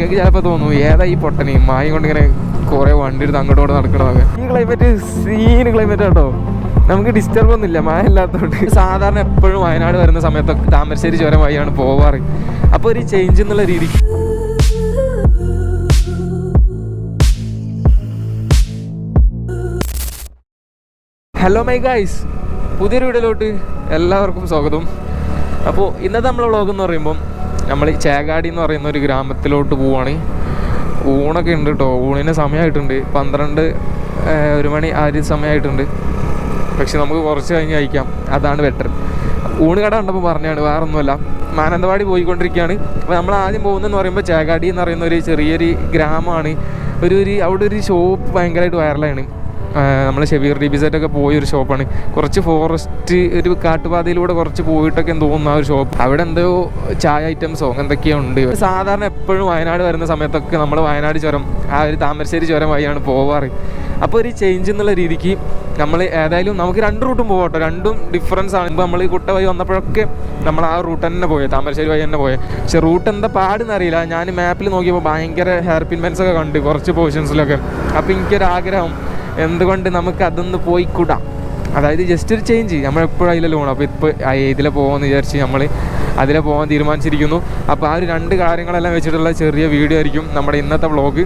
നിങ്ങൾക്ക് ചിലപ്പോൾ തോന്നും ഏതാ ഈ പൊട്ടനി? മായി കൊണ്ട് ഇങ്ങനെ കുറേ വണ്ടി എടുത്ത് അങ്ങോട്ട് നടക്കണതൊക്കെ. ഈ ക്ലൈമറ്റ് സീന് ക്ലൈമറ്റ് കേട്ടോ നമുക്ക് ഡിസ്റ്റർബ് ഒന്നുമില്ല മഴ ഇല്ലാത്തതുകൊണ്ട് സാധാരണ എപ്പോഴും വയനാട് വരുന്ന സമയത്തൊക്കെ താമരശ്ശേരി ചുരം വഴിയാണ് പോവാറ്. അപ്പോൾ ഒരു ചേഞ്ച് എന്നുള്ള രീതിക്ക് ഹലോ മൈ ഗായ്സ് പുതിയൊരു വീഡിയോയിലോട്ട് എല്ലാവർക്കും സ്വാഗതം. അപ്പോൾ ഇന്നത്തെ നമ്മളെ വ്ളോഗ് എന്ന് പറയുമ്പം നമ്മൾ ചേകാടി എന്ന് പറയുന്ന ഒരു ഗ്രാമത്തിലോട്ട് പോവുകയാണ് ഊണൊക്കെ ഉണ്ട് കേട്ടോ ഊണിന് സമയമായിട്ടുണ്ട് പന്ത്രണ്ട് ഒരു മണി ആ ഒരു സമയമായിട്ടുണ്ട് പക്ഷെ നമുക്ക് കുറച്ച് കഴിഞ്ഞ് കഴിക്കാം. അതാണ് ബെറ്റർ ഊണ് കട കണ്ടപ്പോൾ പറഞ്ഞാണ് വേറെ ഒന്നുമല്ല മാനന്തവാടി പോയിക്കൊണ്ടിരിക്കുകയാണ്. അപ്പോൾ നമ്മൾ ആദ്യം പോകുന്നതെന്ന് പറയുമ്പോൾ ചേകാടി എന്ന് പറയുന്ന ഒരു ചെറിയൊരു ഗ്രാമമാണ്. ഒരു ഒരു അവിടെ ഒരു ഷോപ്പ് ഭയങ്കരമായിട്ട് വൈറലാണ് നമ്മൾ ഷെബീർ ഡി ബി സെറ്റ് ഒക്കെ പോയ ഒരു ഷോപ്പാണ് കുറച്ച് ഫോറസ്റ്റ് ഒരു കാട്ടുപാതയിലൂടെ കുറച്ച് പോയിട്ടൊക്കെ തോന്നുന്ന ആ ഒരു ഷോപ്പ് അവിടെ എന്തോ ചായ ഐറ്റംസോ എന്തൊക്കെയോ ഉണ്ട്. സാധാരണ എപ്പോഴും വയനാട് വരുന്ന സമയത്തൊക്കെ നമ്മൾ വയനാട് ചുരം ആ ഒരു താമരശ്ശേരി ചുരം വഴിയാണ് പോവാറ്. അപ്പോൾ ഒരു ചേഞ്ച് എന്നുള്ള രീതിക്ക് നമ്മൾ ഏതായാലും നമുക്ക് രണ്ട് റൂട്ടും പോകട്ടോ രണ്ടും ഡിഫറൻസ് ആണ്. ഇപ്പോൾ നമ്മൾ ഈ കുട്ട വഴി വന്നപ്പോഴൊക്കെ നമ്മൾ ആ റൂട്ട് തന്നെ പോയത് താമരശ്ശേരി വഴി തന്നെ പോയത് പക്ഷെ റൂട്ട് എന്താ പാടെന്ന് അറിയില്ല. ഞാൻ മാപ്പിൽ നോക്കിയപ്പോൾ ഭയങ്കര ഹെയർ പിൻ മെൻസ് ഒക്കെ കണ്ട് കുറച്ച് പോർഷൻസിലൊക്കെ അപ്പോൾ എനിക്കൊരു ആഗ്രഹം എന്തുകൊണ്ട് നമുക്ക് അതൊന്ന് പോയിക്കൂടാം അതായത് ജസ്റ്റ് ഒരു ചേഞ്ച് നമ്മളെപ്പോഴും അതിലെ ലോൺ അപ്പോൾ ഇപ്പോൾ ഇതിലെ പോകുമെന്ന് വിചാരിച്ച് നമ്മൾ അതിലെ പോകാൻ തീരുമാനിച്ചിരിക്കുന്നു. അപ്പോൾ ആ ഒരു രണ്ട് കാര്യങ്ങളെല്ലാം വെച്ചിട്ടുള്ള ചെറിയ വീഡിയോ ആയിരിക്കും നമ്മുടെ ഇന്നത്തെ വ്ളോഗ്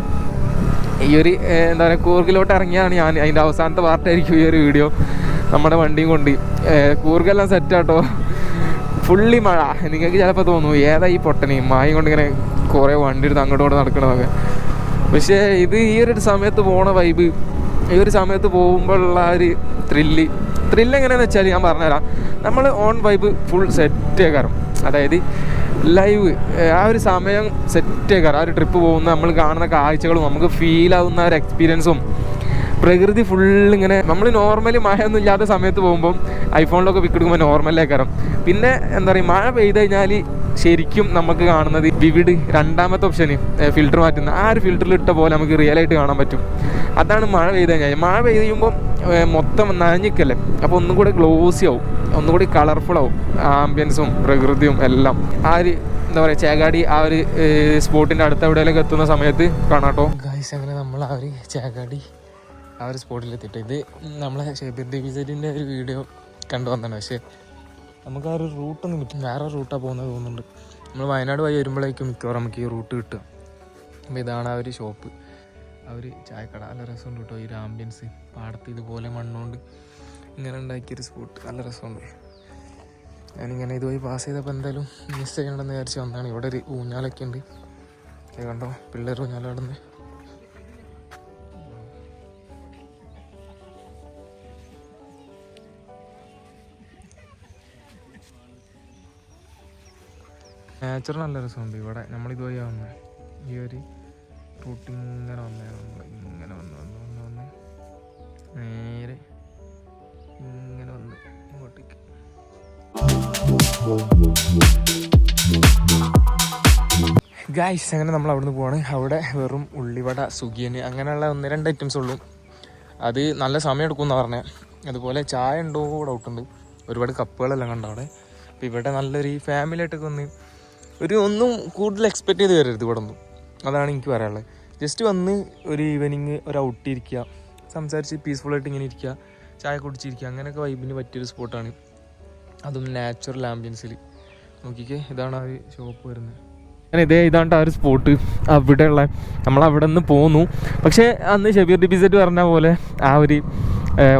ഈ ഒരു എന്താ പറയുക കൂർഗിലോട്ട് ഇറങ്ങിയാണ് ഞാൻ. അതിന്റെ അവസാനത്തെ പാർട്ടായിരിക്കും ഈ ഒരു വീഡിയോ നമ്മുടെ വണ്ടിയും കൊണ്ട്. കൂർഗെല്ലാം സെറ്റാട്ടോ ഫുള്ളി മഴ. നിങ്ങൾക്ക് ചിലപ്പോൾ തോന്നും ഏതാ ഈ പൊട്ടനി? മായി കൊണ്ട് ഇങ്ങനെ കുറേ വണ്ടി എടുത്ത് അങ്ങോട്ട് ഇങ്ങോട്ട് നടക്കണതൊക്കെ. പക്ഷേ ഇത് ഈ ഒരു സമയത്ത് പോണ വൈബ് ഈ ഒരു സമയത്ത് പോകുമ്പോഴുള്ള ഒരു ത്രില്ല് ത്രില്ല് എങ്ങനെയാണെന്ന് വെച്ചാൽ ഞാൻ പറഞ്ഞുതരാം. നമ്മൾ ഓൺ വൈബ് ഫുൾ സെറ്റ് ആക്കാറും അതായത് ലൈവ് ആ ഒരു സമയം സെറ്റ് ആക്കാറ് ആ ഒരു ട്രിപ്പ് പോകുന്ന നമ്മൾ കാണുന്ന കാഴ്ചകളും നമുക്ക് ഫീൽ ആവുന്ന ഒരു എക്സ്പീരിയൻസും പ്രകൃതി ഫുൾ ഇങ്ങനെ നമ്മൾ നോർമലി മഴയൊന്നും ഇല്ലാത്ത സമയത്ത് പോകുമ്പം ഐഫോണിലൊക്കെ പിക്കെടുക്കുമ്പോൾ നോർമലിലേക്കാരം പിന്നെ എന്താ പറയുക മഴ പെയ്ത് കഴിഞ്ഞാൽ ശരിക്കും നമുക്ക് കാണുന്നത് വിവിഡ് രണ്ടാമത്തെ ഓപ്ഷന് ഫിൽറ്റർ മാറ്റുന്ന ആ ഒരു ഫിൽറ്ററിൽ ഇട്ട പോലെ നമുക്ക് റിയൽ ആയിട്ട് കാണാൻ പറ്റും. അതാണ് മഴ പെയ്ത് കഴിഞ്ഞാൽ. മഴ പെയ്ത് കഴിയുമ്പോൾ മൊത്തം നനഞ്ഞിക്കല്ലേ അപ്പോൾ ഒന്നും കൂടി ഗ്ലോസി ആവും. ഒന്നും കൂടി കളർഫുൾ ആവും. ആംബിയൻസും പ്രകൃതിയും എല്ലാം. ആ ഒരു എന്താ പറയുക ചേകാടി ആ ഒരു സ്പോട്ടിന്റെ അടുത്ത എവിടെയെങ്കിലും എത്തുന്ന സമയത്ത് കാണാട്ടോ ഗായ്സ് അങ്ങനെ നമ്മൾ ആ ഒരു ചേകാടി ആ ഒരു സ്പോട്ടിലെത്തിയിട്ട് ഇത് നമ്മളെ ഷേബിർ ഡിവിസറ്റിന്റെ ഒരു വീഡിയോ കണ്ടു വന്നതാണ്. പക്ഷേ നമുക്ക് ആ ഒരു റൂട്ടൊന്നും കിട്ടും വേറെ റൂട്ടാണ് പോകുന്നത് തോന്നുന്നുണ്ട്. നമ്മൾ വയനാട് വഴി വരുമ്പോഴേക്കും മിക്കവാറും നമുക്ക് ഈ റൂട്ട് കിട്ടുക. അപ്പോൾ ഇതാണ് ആ ഒരു ഷോപ്പ് ആ ഒരു ചായക്കട. നല്ല രസമുണ്ട് കേട്ടോ. ഈ ഒരു ആംബിയൻസ് പാടത്ത് ഇതുപോലെ മണ്ണുകൊണ്ട് ഇങ്ങനെ ഉണ്ടാക്കിയൊരു സ്പോട്ട് നല്ല രസമുണ്ട്. ഞാനിങ്ങനെ ഇതുവഴി പാസ് ചെയ്തപ്പോൾ എന്തായാലും മിസ് ചെയ്യണമെന്ന് വിചാരിച്ച് വന്നതാണ്. ഇവിടെ ഒരു ഊഞ്ഞാലൊക്കെ ഉണ്ട്. കണ്ടോ? പിള്ളേർ ഊഞ്ഞാലാടുന്നത് നേച്ചർ നല്ല രസമുണ്ട്. ഇവിടെ നമ്മൾ ഇതുവഴി വന്നത് ഈ ഒരു റൂട്ട് ഇങ്ങനെ വന്നേ നമ്മൾ ഇങ്ങനെ വന്ന് വന്ന് വന്ന് വന്ന്. നേരെ ഇങ്ങനെ വന്ന് ഇങ്ങോട്ടേക്ക്. ഗായ്സ് അങ്ങനെ നമ്മൾ അവിടുന്ന് പോവാണ്. അവിടെ വെറും ഉള്ളിവട സുഖിയന് അങ്ങനെയുള്ള ഒന്ന് രണ്ട് ഐറ്റംസ് ഉള്ളൂ. അത് നല്ല സമയം എടുക്കും എന്നാണ് പറഞ്ഞത് അതുപോലെ ചായ ഉണ്ടോ ഡൗട്ടുണ്ട് ഒരുപാട് കപ്പുകളെല്ലാം കണ്ട അവിടെ. അപ്പോൾ ഇവിടെ നല്ലൊരു ഫാമിലി ആയിട്ടൊക്കെ ഒന്ന് ഒരു ഒന്നും കൂടുതൽ എക്സ്പെക്ട് ചെയ്ത് വരരുത് ഇവിടെ ഒന്നും അതാണ് എനിക്ക് പറയാനുള്ളത്. ജസ്റ്റ് വന്ന് ഒരു ഈവനിങ് ഒരു ഔട്ട് ഇരിക്കുക സംസാരിച്ച് പീസ്ഫുള്ളായിട്ട് ഇങ്ങനെ ഇരിക്കുക ചായ കുടിച്ചിരിക്കുക അങ്ങനെയൊക്കെ വൈബിന് പറ്റിയൊരു സ്പോട്ടാണ് അതും നാച്ചുറൽ ആംബിയൻസിൽ നോക്കിക്കേ ഇതാണ് ആ ഷോപ്പ് വരുന്നത്. അങ്ങനെ ഇതേ ഇതാണ്ട് ആ ഒരു സ്പോട്ട് അവിടെയുള്ള നമ്മൾ അവിടെ നിന്ന് പോന്നു. പക്ഷേ അന്ന് ഷബീർ ഡിബിസെറ്റ് സെറ്റ് പറഞ്ഞ പോലെ ആ ഒരു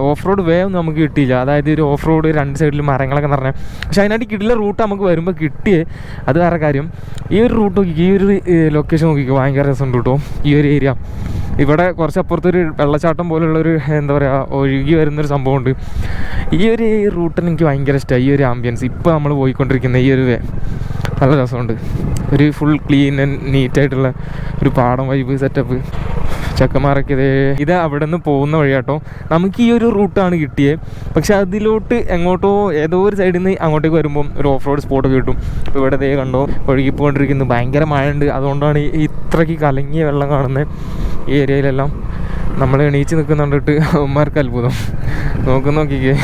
ഓഫ് റോഡ് വേ ഒന്നും നമുക്ക് കിട്ടിയില്ല. അതായത് ഒരു ഓഫ് റോഡ് രണ്ട് സൈഡിൽ മരങ്ങളൊക്കെ നിറഞ്ഞ പക്ഷെ അതിനായിട്ട് കിട്ടില്ല റൂട്ട് നമുക്ക് വരുമ്പോൾ കിട്ടിയേ. അത് വേറെ കാര്യം. ഈ ഒരു റൂട്ട് നോക്കി ഈ ഒരു ലൊക്കേഷൻ നോക്കിക്കോ ഭയങ്കര രസമുണ്ട് കേട്ടോ. ഈ ഒരു ഏരിയ ഇവിടെ കുറച്ച് അപ്പുറത്തൊരു വെള്ളച്ചാട്ടം പോലുള്ളൊരു എന്താ പറയുക ഒഴുകി വരുന്നൊരു സംഭവമുണ്ട്. ഈ ഒരു റൂട്ടിന് എനിക്ക് ഭയങ്കര ഇഷ്ടമായി ഈ ഒരു ആംബിയൻസ് ഇപ്പോൾ നമ്മൾ പോയിക്കൊണ്ടിരിക്കുന്ന ഈ ഒരു വേ നല്ല രസമുണ്ട്. ഒരു ഫുൾ ക്ലീൻ ആൻഡ് നീറ്റായിട്ടുള്ള ഒരു പാടം വൈബ് സെറ്റപ്പ് ചക്കന്മാരൊക്കെ ഇതേ അവിടെ നിന്ന് പോകുന്ന വഴി കേട്ടോ നമുക്ക് ഈ ഒരു റൂട്ടാണ് കിട്ടിയത് പക്ഷെ അതിലോട്ട് എങ്ങോട്ടോ ഏതോ ഒരു സൈഡിൽ നിന്ന് അങ്ങോട്ടേക്ക് വരുമ്പോൾ ഒരു ഓഫ് റോഡ് സ്പോട്ടൊക്കെ കിട്ടും. ഇപ്പോൾ ഇവിടെ ദേ കണ്ടോ ഒഴുകിപ്പോണ്ടിരിക്കുന്നു. ഭയങ്കര മഴയുണ്ട്. അതുകൊണ്ടാണ് ഇത്രയ്ക്ക് കലങ്ങിയ വെള്ളം കാണുന്നത് ഈ ഏരിയയിലെല്ലാം. നമ്മൾ എണീച്ച് നിൽക്കുന്നുണ്ടിട്ട് അവന്മാർക്ക് അത്ഭുതം. നോക്ക് നോക്കിക്കേ.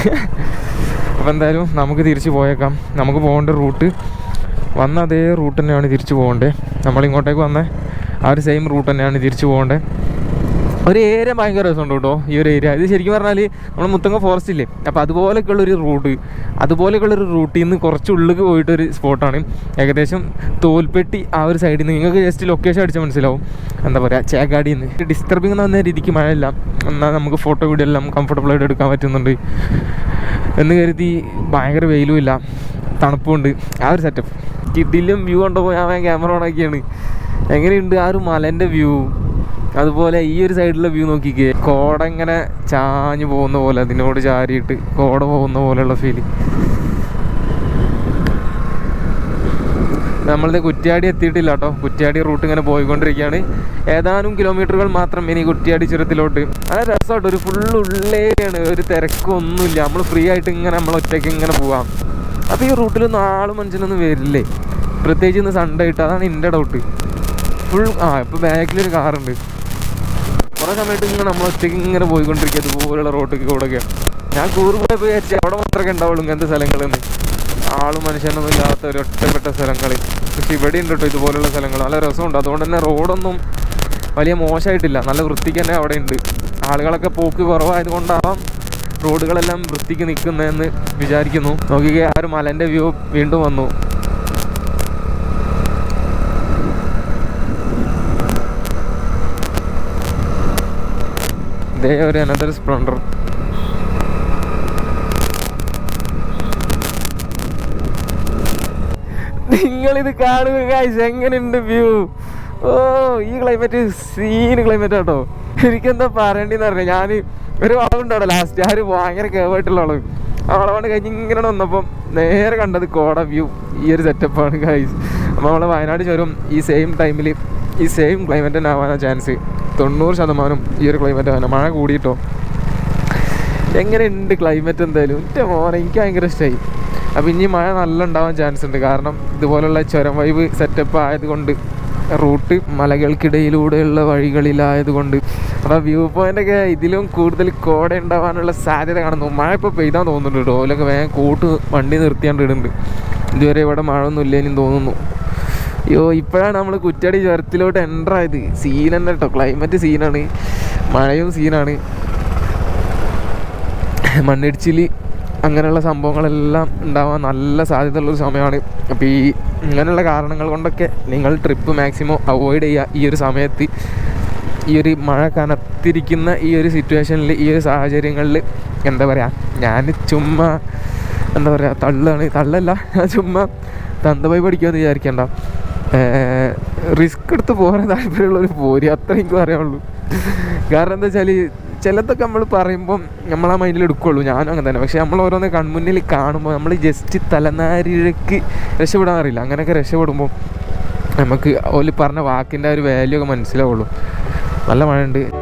അപ്പോൾ എന്തായാലും നമുക്ക് തിരിച്ച് പോയേക്കാം. നമുക്ക് പോകേണ്ട റൂട്ട്. വന്ന അതേ റൂട്ട് തന്നെയാണ് തിരിച്ചു പോകേണ്ടത് നമ്മളിങ്ങോട്ടേക്ക് വന്ന ആ ഒരു സെയിം റൂട്ട് തന്നെയാണ് തിരിച്ചു പോകേണ്ടത് ഒരു ഏരിയ ഭയങ്കര രസമുണ്ട് കേട്ടോ ഈ ഒരു ഏരിയ. ഇത് ശരിക്കും പറഞ്ഞാൽ നമ്മൾ മുത്തങ്ങ ഫോറസ്റ്റ് ഇല്ലേ? അപ്പോൾ അതുപോലെയൊക്കെയുള്ളൊരു റൂട്ട് അതുപോലെയൊക്കെയുള്ളൊരു റൂട്ടിൽ നിന്ന് കുറച്ച് ഉള്ളിലേക്ക് പോയിട്ടൊരു സ്പോട്ടാണ് ഏകദേശം തോൽപ്പെട്ടി ആ ഒരു സൈഡിൽ നിന്ന് നിങ്ങൾക്ക് ജസ്റ്റ് ലൊക്കേഷൻ അടിച്ചാൽ മനസ്സിലാവും. എന്താ പറയുക ചേക്കാടിയിൽ നിന്ന് ഡിസ്റ്റർബിങ് എന്ന് പറഞ്ഞ രീതിക്ക് മഴയില്ല. എന്നാൽ നമുക്ക് ഫോട്ടോ വീഡിയോ എല്ലാം കംഫർട്ടബിൾ ആയിട്ട് എടുക്കാൻ പറ്റുന്നുണ്ട്. എന്ന് കരുതി ഭയങ്കര വെയിലുമില്ല തണുപ്പുണ്ട്. ആ ഒരു സെറ്റപ്പ് കിഡിലും വ്യൂ കൊണ്ടുപോയി ഞാൻ ക്യാമറ ഓണാക്കിയാണ് എങ്ങനെയുണ്ട് ആ ഒരു മലേന്റെ വ്യൂ അതുപോലെ ഈ ഒരു സൈഡിലെ വ്യൂ നോക്കിക്കേ. കോട ഇങ്ങനെ ചാഞ്ഞു പോകുന്ന പോലെ അതിനോട് ചാരിയിട്ട് കോട പോകുന്ന പോലെയുള്ള ഫീലിംഗ് നമ്മളിത് കുറ്റ്യാടി എത്തിയിട്ടില്ല കേട്ടോ കുറ്റ്യാടി റൂട്ട് ഇങ്ങനെ പോയിക്കൊണ്ടിരിക്കുകയാണ് ഏതാനും കിലോമീറ്ററുകൾ മാത്രം ഇനി കുറ്റ്യാടി ചുരത്തിലോട്ട്. നല്ല രസമായിട്ട് ഒരു ഫുൾ ഉള്ളേരിയാണ് ഒരു തിരക്കൊന്നുമില്ല നമ്മൾ ഫ്രീ ആയിട്ട് ഇങ്ങനെ നമ്മൾ ഒറ്റയ്ക്ക് ഇങ്ങനെ പോവാം. അപ്പോൾ ഈ റൂട്ടിൽ നാളും മനുഷ്യനൊന്നും വരില്ലേ? പ്രത്യേകിച്ച് ഇന്ന് സൺഡേ ഇട്ട് അതാണ് എന്റെ ഡൗട്ട് ഫുൾ ആ ഇപ്പോൾ ബാക്കിലൊരു കാറുണ്ട് കുറേ സമയത്ത് ഇങ്ങനെ നമ്മൾ ഒറ്റയ്ക്ക് ഇങ്ങനെ പോയിക്കൊണ്ടിരിക്കുക ഇതുപോലുള്ള റോട്ടിൽ കൂടെയൊക്കെ. ഞാൻ കൂറ് പോയപ്പോൾ വിചാരിച്ചു അവിടെ മാത്രമേ ഉണ്ടാവുള്ളൂ ഇങ്ങനത്തെ സ്ഥലങ്ങളെന്ന്. ആളും മനുഷ്യനൊന്നും ഇല്ലാത്ത ഒരു ഒറ്റപ്പെട്ട സ്ഥലങ്ങൾ പക്ഷെ ഇവിടെ ഉണ്ട് കേട്ടോ ഇതുപോലുള്ള സ്ഥലങ്ങൾ നല്ല രസമുണ്ട്. അതുകൊണ്ട് തന്നെ റോഡൊന്നും വലിയ മോശമായിട്ടില്ല. നല്ല വൃത്തിക്ക് തന്നെ അവിടെ ഉണ്ട് ആളുകളൊക്കെ പോക്ക് കുറവായത് കൊണ്ടാവാം റോഡുകളെല്ലാം വൃത്തിക്ക് നിൽക്കുന്നതെന്ന് വിചാരിക്കുന്നു. നോക്കിക്കേ ആ ഒരു മലന്റെ വ്യൂ വീണ്ടും വന്നു. ഇതേ ഒരു അനന്തര സ്പ്ലണ്ടർ നിങ്ങളിത് കാണുക കാഴ്ച എങ്ങനെയുണ്ട് വ്യൂ ഓ ഈ ക്ലൈമറ്റ് സീന് ക്ലൈമറ്റ് ആട്ടോ. എനിക്കെന്താ പറയണ്ടെന്ന് അറിയാം ഞാൻ ഒരു വളവുണ്ടോ ലാസ്റ്റ് ആ ഒരു ഭയങ്കര കേവായിട്ടുള്ള വളവ്. ആ വളവാണ് കഴിഞ്ഞ് ഇങ്ങനെ വന്നപ്പം നേരെ കണ്ടത് കോട വ്യൂ ഈ ഒരു സെറ്റപ്പാണ് കാഴ്ച അപ്പോൾ നമ്മൾ വയനാട് ചുരം ഈ സെയിം ടൈമിൽ ഈ സെയിം ക്ലൈമറ്റ് തന്നെ ആവാനാണ് ചാൻസ് തൊണ്ണൂറ് ശതമാനം ഈ ഒരു ക്ലൈമറ്റ് തന്നെ മഴ കൂടിയിട്ടോ? എങ്ങനെയുണ്ട് ക്ലൈമറ്റ് എന്തായാലും? എന്റെ മോനെ എനിക്ക് ഭയങ്കര ഇഷ്ടമായി അപ്പോൾ ഇനി മഴ നല്ല ഉണ്ടാവാൻ ചാൻസ് ഉണ്ട്. കാരണം ഇതുപോലുള്ള ചുരം വൈബ് സെറ്റപ്പ് ആയതുകൊണ്ട് റൂട്ട് മലകൾക്കിടയിലൂടെയുള്ള വഴികളിലായതുകൊണ്ട് അപ്പോൾ വ്യൂ പോയിന്റൊക്കെ ഇതിലും കൂടുതൽ കോട ഉണ്ടാവാനുള്ള സാധ്യത കാണുന്നു. മഴ ഇപ്പോൾ പെയ്താൻ തോന്നുന്നുണ്ട് കേട്ടോ. ഓലൊക്കെ വേഗം കൂട്ട് വണ്ടി നിർത്തിയാണ്ട് ഇടുന്നുണ്ട്. ഇതുവരെ ഇവിടെ മഴ ഒന്നും ഇല്ലേനും തോന്നുന്നു. അയ്യോ ഇപ്പോഴാണ് നമ്മൾ കുറ്റടി ചുരത്തിലോട്ട് എന്റർ ആയത്. സീൻ തന്നെ കേട്ടോ ക്ലൈമറ്റ് സീനാണ് മഴയും സീനാണ് മണ്ണിടിച്ചിൽ അങ്ങനെയുള്ള സംഭവങ്ങളെല്ലാം ഉണ്ടാവാൻ നല്ല സാധ്യതയുള്ളൊരു സമയമാണ്. അപ്പോൾ ഈ ഇങ്ങനെയുള്ള കാരണങ്ങൾ കൊണ്ടൊക്കെ നിങ്ങൾ ട്രിപ്പ് മാക്സിമം അവോയ്ഡ് ചെയ്യുക ഈ ഒരു സമയത്ത്. ഈ ഒരു മഴ കനത്തിരിക്കുന്ന ഈ ഒരു സിറ്റുവേഷനിൽ ഈ ഒരു സാഹചര്യങ്ങളിൽ എന്താ പറയുക ഞാൻ ചുമ്മാ എന്താ പറയുക തള്ളാണ്. തള്ളല്ല ഞാൻ ചുമ്മാ തന്തപോയി പഠിക്കുമെന്ന് വിചാരിക്കണ്ട. റിസ്ക് എടുത്ത് പോകാൻ താല്പര്യമുള്ളൊരു പോരി അത്ര എനിക്ക് പറയാനുള്ളൂ. കാരണം എന്താ വെച്ചാൽ ചിലതൊക്കെ നമ്മൾ പറയുമ്പം നമ്മൾ ആ മൈൻഡിൽ എടുക്കുള്ളൂ. ഞാനും അങ്ങനെ തന്നെ. പക്ഷെ നമ്മൾ ഓരോന്ന് കൺമുന്നിൽ കാണുമ്പോൾ നമ്മൾ ജസ്റ്റ് തലനാരിഴക്ക് രക്ഷപ്പെടാൻ അറിയില്ല. അങ്ങനെയൊക്കെ രക്ഷപ്പെടുമ്പോൾ നമുക്ക് ഓൽ പറഞ്ഞ വാക്കിന്റെ ഒരു വാല്യൂ ഒക്കെ മനസ്സിലാവുള്ളൂ. നല്ല മഴയുണ്ട്.